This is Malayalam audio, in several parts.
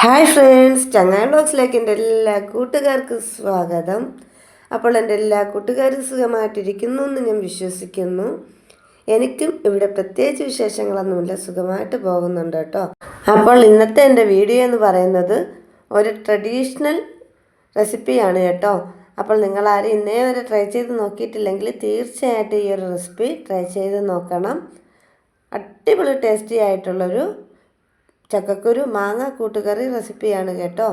ഹായ് ഫ്രണ്ട്സ് ചങ്ങായ ബ്ലോഗ്സിലേക്ക് എന്റെ എല്ലാ കൂട്ടുകാർക്കും സ്വാഗതം. അപ്പോൾ എന്റെ എല്ലാ കൂട്ടുകാരും സുഖമായിട്ടിരിക്കുന്നു എന്ന് ഞാൻ വിശ്വസിക്കുന്നു. എനിക്കും ഇവിടെ പ്രത്യേകിച്ച് വിശേഷങ്ങളൊന്നുമില്ല സുഖമായിട്ട് പോകുന്നുണ്ട് കേട്ടോ. അപ്പോൾ ഇന്നത്തെ എന്റെ വീഡിയോ എന്ന് പറയുന്നത് ഒരു ട്രഡീഷണൽ റെസിപ്പിയാണ് കേട്ടോ. അപ്പോൾ നിങ്ങളാരും ഇന്നേ വരെ ട്രൈ ചെയ്ത് നോക്കിയിട്ടില്ലെങ്കിൽ തീർച്ചയായിട്ടും ഈ ഒരു റെസിപ്പി ട്രൈ ചെയ്ത് നോക്കണം. അടിപൊളി ടേസ്റ്റി ആയിട്ടുള്ളൊരു ചക്കക്കുരു മാങ്ങ കൂട്ടുകറി റെസിപ്പിയാണ് കേട്ടോ.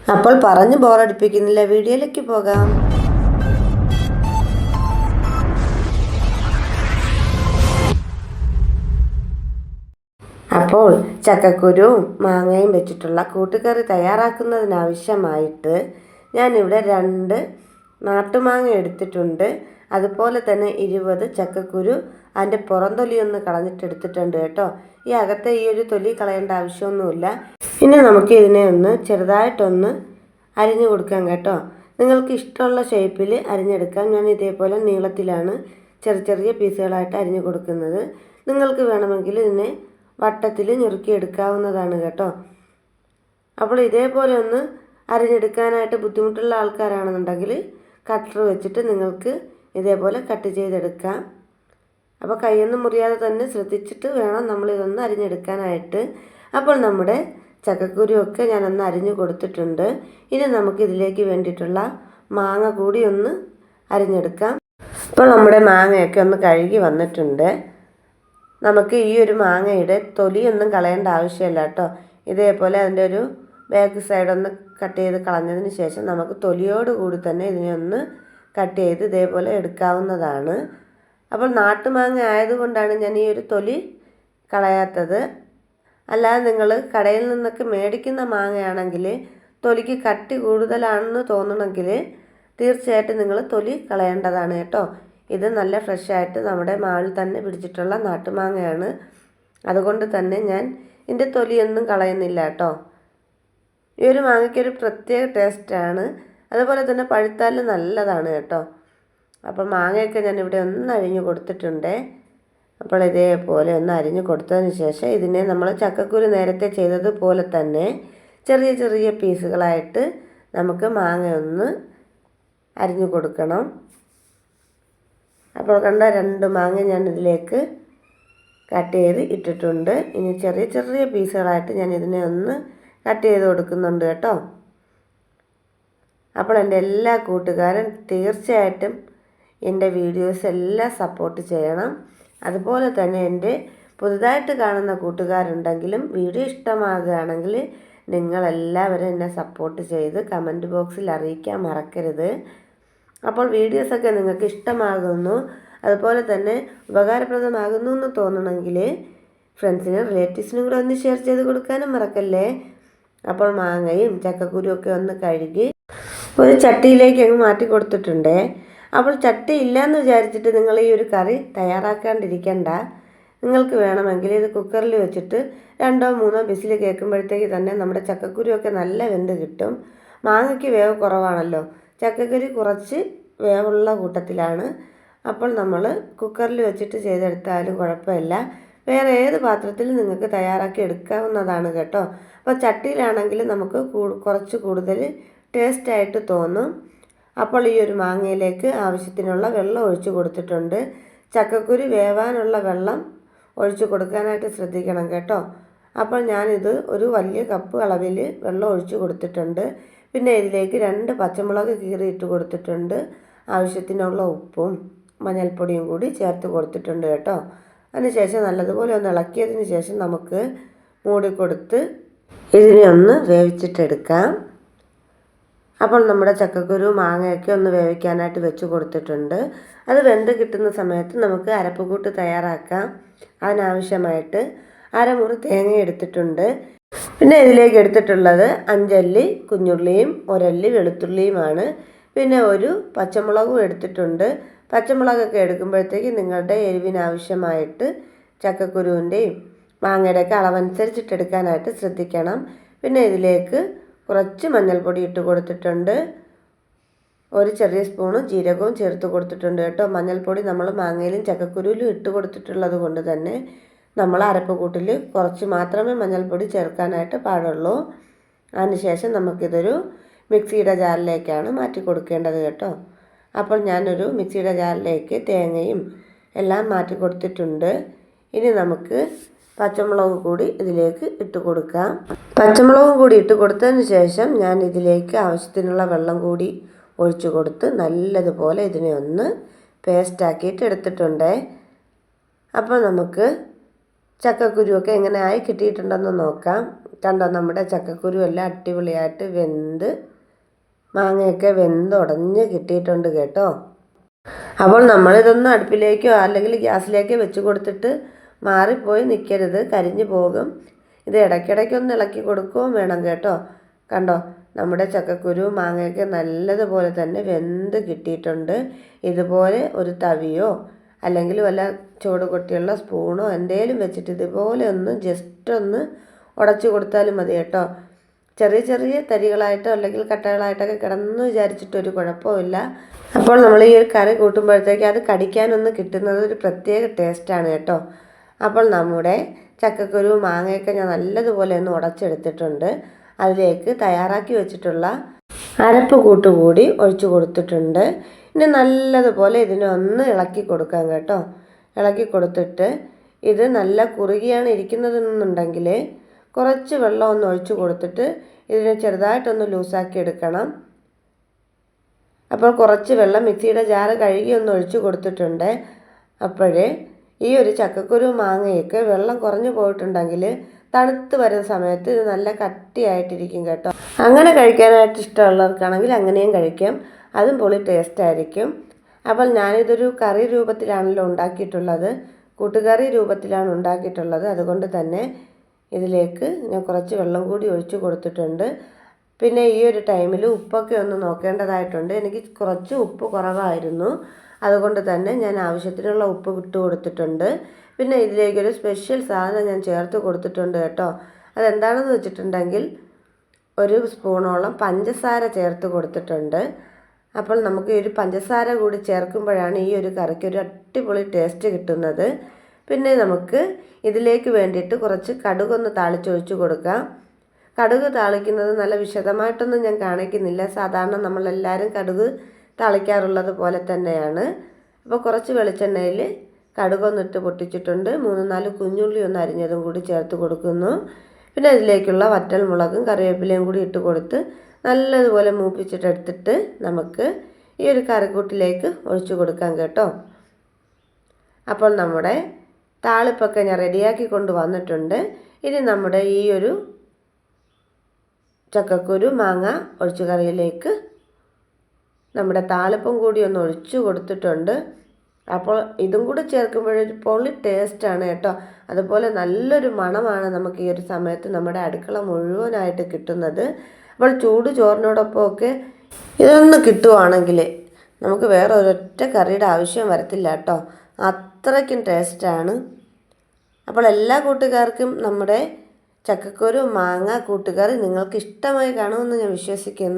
അപ്പോൾ പറഞ്ഞ് ബോറടിപ്പിക്കുന്നില്ല. വീഡിയോയിലേക്ക് പോകാം. അപ്പോൾ ചക്കക്കുരുവും മാങ്ങയും വെച്ചിട്ടുള്ള കൂട്ടുകറി തയ്യാറാക്കുന്നതിനാവശ്യമായിട്ട് ഞാനിവിടെ രണ്ട് നാട്ടുമാങ്ങ എടുത്തിട്ടുണ്ട്. അതുപോലെ തന്നെ ഇരുപത് ചക്കക്കുരു അതിന്റെ കളഞ്ഞിട്ട് എടുത്തിട്ടുണ്ട് കേട്ടോ. ഈ അകത്തെ ഈ ഒരു തൊലി കളയേണ്ട ആവശ്യമൊന്നുമില്ല. ഇനി നമുക്ക് ഇതിനെ ഒന്ന് ചെറുതായിട്ടൊന്ന് അരിഞ്ഞു കൊടുക്കാം കേട്ടോ. നിങ്ങൾക്ക് ഇഷ്ടമുള്ള ഷേപ്പിൽ അരിഞ്ഞെടുക്കാം. ഞാൻ ഇതേപോലെ നീളത്തിലാണ് ചെറിയ ചെറിയ പീസുകളായിട്ട് അരിഞ്ഞു കൊടുക്കുന്നത്. നിങ്ങൾക്ക് വേണമെങ്കിൽ ഇതിനെ വട്ടത്തിൽ ഞുറുക്കിയെടുക്കാവുന്നതാണ് കേട്ടോ. അപ്പോൾ ഇതേപോലെ ഒന്ന് അരിഞ്ഞെടുക്കാനായിട്ട് ബുദ്ധിമുട്ടുള്ള ആൾക്കാരാണെന്നുണ്ടെങ്കിൽ കട്ടർ വെച്ചിട്ട് നിങ്ങൾക്ക് ഇതേപോലെ കട്ട് ചെയ്തെടുക്കാം. അപ്പോൾ കൈയൊന്നും മുറിയാതെ തന്നെ ശ്രദ്ധിച്ചിട്ട് വേണം നമ്മൾ ഇതൊന്ന് അരിഞ്ഞെടുക്കാനായിട്ട്. അപ്പോൾ നമ്മുടെ ചക്കക്കുരുവൊക്കെ ഞാനൊന്ന് അരിഞ്ഞു കൊടുത്തിട്ടുണ്ട്. ഇനി നമുക്ക് ഇതിലേക്ക് വേണ്ടിയിട്ടുള്ള മാങ്ങ കൂടി ഒന്ന് അരിഞ്ഞെടുക്കാം. ഇപ്പോൾ നമ്മുടെ മാങ്ങയൊക്കെ ഒന്ന് കഴുകി വന്നിട്ടുണ്ട്. നമുക്ക് ഈ ഒരു മാങ്ങയുടെ തൊലിയൊന്നും കളയേണ്ട ആവശ്യമില്ല കേട്ടോ. ഇതേപോലെ അതിന്റെ ഒരു ബാക്ക് സൈഡ് ഒന്ന് കട്ട് ചെയ്ത് കളഞ്ഞതിന് ശേഷം നമുക്ക് തൊലിയോട് കൂടി തന്നെ ഇതിനെ ഒന്ന് കട്ട് ചെയ്ത് ഇതേപോലെ എടുക്കാവുന്നതാണ്. അപ്പോൾ നാട്ടുമാങ്ങ ആയതുകൊണ്ടാണ് ഞാൻ ഈ ഒരു തൊലി കളയാത്തത്. അല്ലാതെ നിങ്ങൾ കടയിൽ നിന്നൊക്കെ മേടിക്കുന്ന മാങ്ങയാണെങ്കിൽ തൊലിക്ക് കട്ടി കൂടുതലാണെന്ന് തോന്നണമെങ്കിൽ തീർച്ചയായിട്ടും നിങ്ങൾ തൊലി കളയേണ്ടതാണ് കേട്ടോ. ഇത് നല്ല ഫ്രഷായിട്ട് നമ്മുടെ മാവിൽ തന്നെ പിടിച്ചിട്ടുള്ള നാട്ടുമാങ്ങയാണ്. അതുകൊണ്ട് തന്നെ ഞാൻ ഇതിന്റെ തൊലിയൊന്നും കളയുന്നില്ല കേട്ടോ. ഈ ഒരു മാങ്ങയ്ക്കൊരു പ്രത്യേക ടേസ്റ്റാണ് അതുപോലെ തന്നെ പഴുത്താൽ നല്ലതാണ് കേട്ടോ. അപ്പോൾ മാങ്ങയൊക്കെ ഞാൻ ഇവിടെ ഒന്ന് അരിഞ്ഞു കൊടുത്തിട്ടുണ്ട്. അപ്പോൾ ഇതേപോലെ ഒന്ന് അരിഞ്ഞു കൊടുത്തതിന് ശേഷം ഇതിനെ നമ്മൾ ചക്കക്കുരു നേരത്തെ ചെയ്തതുപോലെ തന്നെ ചെറിയ ചെറിയ പീസുകളായിട്ട് നമുക്ക് മാങ്ങ ഒന്ന് അരിഞ്ഞു കൊടുക്കണം. അപ്പോൾ കണ്ട രണ്ട് മാങ്ങ ഞാൻ ഇതിലേക്ക് കട്ട് ചെയ്ത് ഇട്ടിട്ടുണ്ട്. ഇനി ചെറിയ ചെറിയ പീസുകളായിട്ട് ഞാൻ ഇതിനെ ഒന്ന് കട്ട് ചെയ്ത് കൊടുക്കുന്നുണ്ട് കേട്ടോ. അപ്പോൾ എന്റെ എല്ലാ കൂട്ടുകാരും തീർച്ചയായിട്ടും എന്റെ വീഡിയോസ് എല്ലാം സപ്പോർട്ട് ചെയ്യണം. അതുപോലെ തന്നെ എന്റെ പുതുതായിട്ട് കാണുന്ന കൂട്ടുകാരുണ്ടെങ്കിലും വീഡിയോ ഇഷ്ടമാകുകയാണെങ്കിൽ നിങ്ങളെല്ലാവരും എന്നെ സപ്പോർട്ട് ചെയ്ത് കമന്റ് ബോക്സിൽ അറിയിക്കാൻ മറക്കരുത്. അപ്പോൾ വീഡിയോസൊക്കെ നിങ്ങൾക്ക് ഇഷ്ടമാകുന്നു. അതുപോലെ തന്നെ ഉപകാരപ്രദമാകുന്നു എന്ന് തോന്നണമെങ്കിൽ ഫ്രണ്ട്സിനും റിലേറ്റീവ്സിനും കൂടെ ഒന്ന് ഷെയർ ചെയ്ത് കൊടുക്കാനും മറക്കല്ലേ? അപ്പോൾ മാങ്ങയും ചക്കക്കുരുമൊക്കെ ഒന്ന് കഴുകി ഒരു ചട്ടിയിലേക്ക് അങ്ങ് മാറ്റി കൊടുത്തിട്ടുണ്ട്. അപ്പോൾ ചട്ടി എന്ന് വിചാരിച്ചിട്ട് നിങ്ങൾ ഈ ഒരു കറി തയ്യാറാക്കാണ്ടിരിക്കണ്ട. നിങ്ങൾക്ക് വേണമെങ്കിൽ ഇത് കുക്കറിൽ വെച്ചിട്ട് രണ്ടോ മൂന്നോ ബിസിൽ കേൾക്കുമ്പോഴത്തേക്ക് തന്നെ നമ്മുടെ ചക്കക്കുരുവൊക്കെ നല്ല വെന്ത് കിട്ടും. മാങ്ങയ്ക്ക് വേവ് കുറവാണല്ലോ. ചക്കക്കുരി കുറച്ച് വേവുള്ള കൂട്ടത്തിലാണ്. അപ്പോൾ നമ്മൾ കുക്കറിൽ വെച്ചിട്ട് ചെയ്തെടുത്താലും കുഴപ്പമില്ല. വേറെ ഏത് പാത്രത്തിൽ നിങ്ങൾക്ക് തയ്യാറാക്കി എടുക്കാവുന്നതാണ് കേട്ടോ. അപ്പോൾ ചട്ടിയിലാണെങ്കിൽ നമുക്ക് കുറച്ച് കൂടുതൽ ടേസ്റ്റായിട്ട് തോന്നും. അപ്പോൾ ഈ ഒരു മാങ്ങയിലേക്ക് ആവശ്യത്തിനുള്ള വെള്ളം ഒഴിച്ചു കൊടുത്തിട്ടുണ്ട്. ചക്കക്കുരു വേവാനുള്ള വെള്ളം ഒഴിച്ചു കൊടുക്കാനായിട്ട് ശ്രദ്ധിക്കണം കേട്ടോ. അപ്പോൾ ഞാനിത് ഒരു വലിയ കപ്പ് അളവിൽ വെള്ളം ഒഴിച്ചു കൊടുത്തിട്ടുണ്ട്. പിന്നെ ഇതിലേക്ക് രണ്ട് പച്ചമുളക് കീറി ഇട്ട് കൊടുത്തിട്ടുണ്ട്. ആവശ്യത്തിനുള്ള ഉപ്പും മഞ്ഞൾപ്പൊടിയും കൂടി ചേർത്ത് കൊടുത്തിട്ടുണ്ട് കേട്ടോ. അതിനുശേഷം നല്ലതുപോലെ ഒന്ന് ഇളക്കിയതിന് ശേഷം നമുക്ക് മൂടിക്കൊടുത്ത് ഇതിനെ ഒന്ന് വേവിച്ചിട്ടെടുക്കാം. അപ്പോൾ നമ്മുടെ ചക്കക്കുരു മാങ്ങയൊക്കെ ഒന്ന് വേവിക്കാനായിട്ട് വെച്ച് കൊടുത്തിട്ടുണ്ട്. അത് വെന്ത് കിട്ടുന്ന സമയത്ത് നമുക്ക് അരപ്പുകൂട്ട് തയ്യാറാക്കാം. അതിനാവശ്യമായിട്ട് അരമുറി തേങ്ങ എടുത്തിട്ടുണ്ട്. പിന്നെ ഇതിലേക്ക് എടുത്തിട്ടുള്ളത് അഞ്ചല്ലി കുഞ്ഞുള്ളിയും ഒരല്ലി വെളുത്തുള്ളിയുമാണ്. പിന്നെ ഒരു പച്ചമുളകും എടുത്തിട്ടുണ്ട്. പച്ചമുളകൊക്കെ എടുക്കുമ്പോഴത്തേക്ക് നിങ്ങളുടെ എരിവിനാവശ്യമായിട്ട് ചക്കക്കുരുവിന്റെയും മാങ്ങയുടെയൊക്കെ അളവനുസരിച്ചിട്ട് എടുക്കാനായിട്ട് ശ്രദ്ധിക്കണം. പിന്നെ ഇതിലേക്ക് കുറച്ച് മഞ്ഞൾപ്പൊടി ഇട്ട് കൊടുത്തിട്ടുണ്ട്. ഒരു ചെറിയ സ്പൂണ് ജീരകവും ചേർത്ത് കൊടുത്തിട്ടുണ്ട് കേട്ടോ. മഞ്ഞൾപ്പൊടി നമ്മൾ മാങ്ങയിലും ചക്കക്കുരുവിലും ഇട്ട് കൊടുത്തിട്ടുള്ളത് കൊണ്ട് തന്നെ നമ്മൾ അരപ്പ് കൂട്ടിൽ കുറച്ച് മാത്രമേ മഞ്ഞൾപ്പൊടി ചേർക്കാനായിട്ട് പാടുള്ളൂ. അതിനുശേഷം നമുക്കിതൊരു മിക്സിയുടെ ജാറിലേക്കാണ് മാറ്റി കൊടുക്കേണ്ടത് കേട്ടോ. അപ്പോൾ ഞാനൊരു മിക്സിയുടെ ജാറിലേക്ക് തേങ്ങയും എല്ലാം മാറ്റി കൊടുത്തിട്ടുണ്ട്. ഇനി നമുക്ക് പച്ചമുളക് കൂടി ഇതിലേക്ക് ഇട്ട് കൊടുക്കാം. പച്ചമുളകും കൂടി ഇട്ട് കൊടുത്തതിന് ശേഷം ഞാൻ ഇതിലേക്ക് ആവശ്യത്തിനുള്ള വെള്ളം കൂടി ഒഴിച്ചു കൊടുത്ത് നല്ലതുപോലെ ഇതിനെ ഒന്ന് പേസ്റ്റാക്കിയിട്ട് എടുത്തിട്ടുണ്ട്. അപ്പോൾ നമുക്ക് ചക്കക്കുരുവൊക്കെ എങ്ങനെ ആയി കിട്ടിയിട്ടുണ്ടെന്ന് നോക്കാം. കണ്ടോ നമ്മുടെ ചക്കക്കുരു എല്ലാം അടിപൊളിയായിട്ട് വെന്ത് മാങ്ങയൊക്കെ വെന്തുടഞ്ഞ് കിട്ടിയിട്ടുണ്ട് കേട്ടോ. അപ്പോൾ നമ്മളിതൊന്നും അടുപ്പിലേക്കോ അല്ലെങ്കിൽ ഗ്യാസിലേക്കോ വെച്ച് കൊടുത്തിട്ട് മാറിപ്പോയി നിൽക്കരുത് കരിഞ്ഞു പോകും. ഇത് ഇടയ്ക്കിടയ്ക്കൊന്ന് ഇളക്കി കൊടുക്കുകയും വേണം കേട്ടോ. കണ്ടോ നമ്മുടെ ചക്കക്കുരു മാങ്ങയൊക്കെ നല്ലതുപോലെ തന്നെ വെന്ത് കിട്ടിയിട്ടുണ്ട്. ഇതുപോലെ ഒരു തവിയോ അല്ലെങ്കിൽ വല്ല ചുവട് കൊട്ടിയുള്ള സ്പൂണോ എന്തേലും വെച്ചിട്ട് ഇതുപോലെ ഒന്ന് ജസ്റ്റ് ഒന്ന് ഉടച്ചു കൊടുത്താലും മതി കേട്ടോ. ചെറിയ ചെറിയ തരികളായിട്ടോ അല്ലെങ്കിൽ കട്ടകളായിട്ടൊക്കെ കിടന്നു വിചാരിച്ചിട്ടൊരു കുഴപ്പമില്ല അപ്പോൾ നമ്മൾ ഈ ഒരു കറി കൂട്ടുമ്പോഴത്തേക്ക് അത് കടിക്കാനൊന്ന് കിട്ടുന്നത് ഒരു പ്രത്യേക ടേസ്റ്റാണ് കേട്ടോ. അപ്പോൾ നമ്മുടെ ചക്കക്കുരു മാങ്ങയൊക്കെ ഞാൻ നല്ലതുപോലെ ഒന്ന് ഉടച്ചെടുത്തിട്ടുണ്ട്. അതിലേക്ക് തയ്യാറാക്കി വെച്ചിട്ടുള്ള അരപ്പ് കൂട്ടുകൂടി ഒഴിച്ചു കൊടുത്തിട്ടുണ്ട്. ഇനി നല്ലതുപോലെ ഇതിനെ ഒന്ന് ഇളക്കി കൊടുക്കാം കേട്ടോ. ഇളക്കി കൊടുത്തിട്ട് ഇത് നല്ല കുറുകിയാണ് ഇരിക്കുന്നതെന്നുണ്ടെങ്കിൽ കുറച്ച് വെള്ളം ഒന്ന് ഒഴിച്ചു കൊടുത്തിട്ട് ഇതിനെ ചെറുതായിട്ടൊന്ന് ലൂസാക്കി എടുക്കണം. അപ്പോൾ കുറച്ച് വെള്ളം മിക്സിയുടെ ജാറ് കഴുകി ഒന്ന് ഒഴിച്ചു കൊടുത്തിട്ടുണ്ട്. അപ്പോഴേ ഈ ഒരു ചക്കക്കുരു മാങ്ങയൊക്കെ വെള്ളം കുറഞ്ഞു പോയിട്ടുണ്ടെങ്കിൽ തണുത്ത് വരുന്ന സമയത്ത് ഇത് നല്ല കട്ടിയായിട്ടിരിക്കും കേട്ടോ. അങ്ങനെ കഴിക്കാനായിട്ട് ഇഷ്ടമുള്ളവർക്കാണെങ്കിൽ അങ്ങനെയും കഴിക്കാം. അതും പൊളി ടേസ്റ്റ് ആയിരിക്കും. അപ്പോൾ ഞാനിതൊരു കറി രൂപത്തിലാണല്ലോ ഉണ്ടാക്കിയിട്ടുള്ളത്. കൂട്ടുകറി രൂപത്തിലാണ് ഉണ്ടാക്കിയിട്ടുള്ളത്. അതുകൊണ്ട് തന്നെ ഇതിലേക്ക് ഞാൻ കുറച്ച് വെള്ളം കൂടി ഒഴിച്ചു കൊടുത്തിട്ടുണ്ട്. പിന്നെ ഈ ഒരു ടൈമിൽ ഉപ്പൊക്കെ ഒന്ന് നോക്കേണ്ടതായിട്ടുണ്ട്. എനിക്ക് കുറച്ച് ഉപ്പ് കുറവായിരുന്നു. അതുകൊണ്ട് തന്നെ ഞാൻ ആവശ്യത്തിനുള്ള ഉപ്പ് ഇട്ട് കൊടുത്തിട്ടുണ്ട്. പിന്നെ ഇതിലേക്കൊരു സ്പെഷ്യൽ സാധനം ഞാൻ ചേർത്ത് കൊടുത്തിട്ടുണ്ട് കേട്ടോ. അതെന്താണെന്ന് വെച്ചിട്ടുണ്ടെങ്കിൽ ഒരു സ്പൂണോളം പഞ്ചസാര ചേർത്ത് കൊടുത്തിട്ടുണ്ട്. അപ്പോൾ നമുക്ക് ഈ ഒരു പഞ്ചസാര കൂടി ചേർക്കുമ്പോഴാണ് ഈ ഒരു കറിക്ക് ഒരു അടിപൊളി ടേസ്റ്റ് കിട്ടുന്നത്. പിന്നെ നമുക്ക് ഇതിലേക്ക് വേണ്ടിയിട്ട് കുറച്ച് കടുകൊന്ന് താളിച്ചൊഴിച്ച് കൊടുക്കാം. കടുക് താളിക്കുന്നത് നല്ല വിശദമായിട്ടൊന്നും ഞാൻ കാണിക്കുന്നില്ല. സാധാരണ നമ്മളെല്ലാവരും കടുക് താളിക്കാറുള്ളത് പോലെ തന്നെയാണ്. അപ്പോൾ കുറച്ച് വെളിച്ചെണ്ണയിൽ കടുകൊന്നിട്ട് പൊട്ടിച്ചിട്ടുണ്ട്. മൂന്ന് നാല് കുഞ്ഞുള്ളി ഒന്ന് അരിഞ്ഞതും കൂടി ചേർത്ത് കൊടുക്കുന്നു. പിന്നെ അതിലേക്കുള്ള വറ്റൽ മുളകും കറിവേപ്പിലയും കൂടി ഇട്ട് കൊടുത്ത് നല്ലതുപോലെ മൂപ്പിച്ചിട്ടെടുത്തിട്ട് നമുക്ക് ഈ ഒരു കറിക്കൂട്ടിലേക്ക് ഒഴിച്ചു കൊടുക്കാം കേട്ടോ. അപ്പോൾ നമ്മുടെ താളിപ്പൊക്കെ ഞാൻ റെഡിയാക്കി കൊണ്ട് വന്നിട്ടുണ്ട്. ഇനി നമ്മുടെ ഈ ഒരു ചക്കക്കുരു മാങ്ങ ഒഴിച്ചു കറിയിലേക്ക് നമ്മുടെ താളിപ്പം കൂടി ഒന്ന് ഒഴിച്ചു കൊടുത്തിട്ടുണ്ട്. അപ്പോൾ ഇതും കൂടെ ചേർക്കുമ്പോഴൊരു പൊളി ടേസ്റ്റാണ് കേട്ടോ. അതുപോലെ നല്ലൊരു മണമാണ് നമുക്ക് ഈ ഒരു സമയത്ത് നമ്മുടെ അടുക്കള മുഴുവനായിട്ട് കിട്ടുന്നത്. അപ്പോൾ ചൂട് ചോറിനോടൊപ്പം ഒക്കെ ഇതൊന്ന് കിട്ടുവാണെങ്കിൽ നമുക്ക് വേറെ ഒരൊറ്റ കറിയുടെ ആവശ്യം വരത്തില്ല കേട്ടോ. അത്രയ്ക്കും ടേസ്റ്റാണ് അപ്പോൾ എല്ലാ കൂട്ടുകാർക്കും നമ്മുടെ ചക്കക്കുരു മാങ്ങ കൂട്ടുകറി നിങ്ങൾക്ക് ഇഷ്ടമായി കാണുമെന്ന് ഞാൻ വിശ്വസിക്കുന്നു.